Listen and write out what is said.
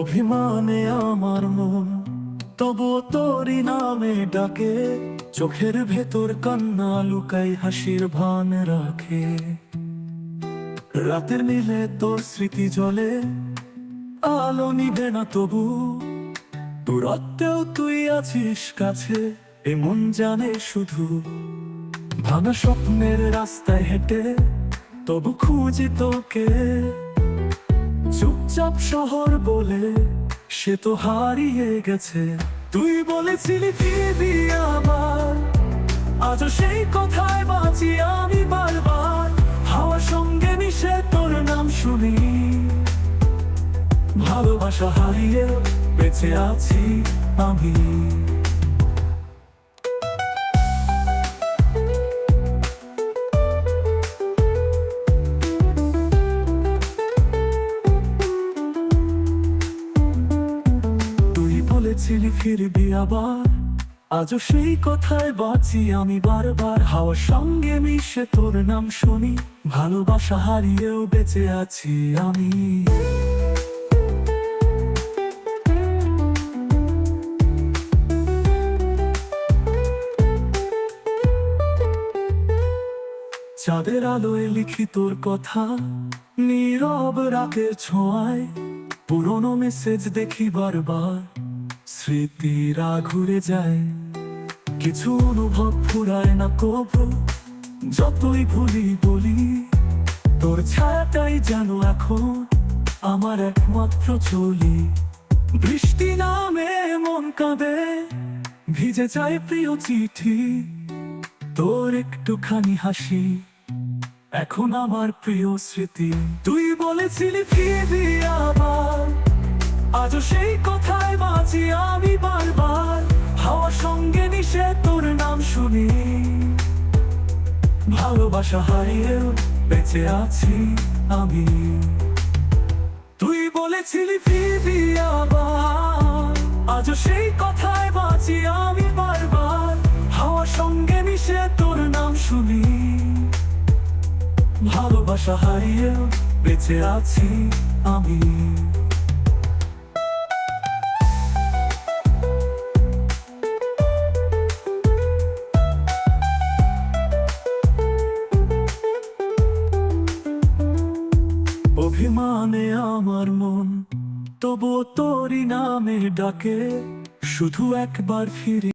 অভিমানে আমার মন, তবুও তোরই নামে ডাকে। চোখের ভেতর কান্না লুকাই, হাসির ভান রাখে। রাতের নীলে তোর স্মৃতি জলে, আলো নিবে না তবু। দূরত্বেও তুই আছিস কাছে এমন জানে শুধু। ভাঙা স্বপ্নের রাস্তায় হেঁটে, তবু খুঁজি তোকে। চুপচাপ শহর বলে সে তো হারিয়ে গেছে। তুই বলেছিলি, ফিরবি আবার। আজ সেই কথায় বাঁচি আমি বারবার। হাওয়ার সঙ্গে মিশে তোর নাম শুনি। ভালোবাসা হারিয়ে বেঁচে আছি আমি। বলেছিলি ফিরবি আবার, আজও সেই কথায় বাঁচি আমি বারবার। হাওয়ার সঙ্গে মিশে তোর নাম শুনি, ভালোবাসা হারিয়েও বেঁচে আছি আমি। চাঁদের আলোয় লিখি তোর কথা, নীরব রাতের ছোঁয়ায় পুরনো মেসেজ দেখি বারবার। স্মৃতিরা ঘুরে যায়, কিছু অনুভব ফুরায় না কবু যতই ভুলি বলি, তোর ছায়াটাই যেন এখন আমার একমাত্র চলি। বৃষ্টি নামে মন কাঁদে, ভিজে যায় প্রিয় চিঠি, তোর একটুখানি হাসি। এখন আমার প্রিয় স্মৃতি। তুই বলেছিলি, ফিরবি আবার। আজও সেই কথায় বাঁচি আমি বারবার। হাওয়ার সঙ্গে মিশে তোর নাম শুনি। ভালোবাসা হারিয়েও বেঁচে আছি আমি। তুই বলেছিলি, ফিরবি আবার। আজও সেই কথায় বাঁচি আমি বারবার। হাওয়ার সঙ্গে মিশে ভালোবাসা হারিয়েও বেঁচে আছি আমি। অভিমানে আমার মন তবু তোরই নামে ডাকে, শুধু একবার ফিরে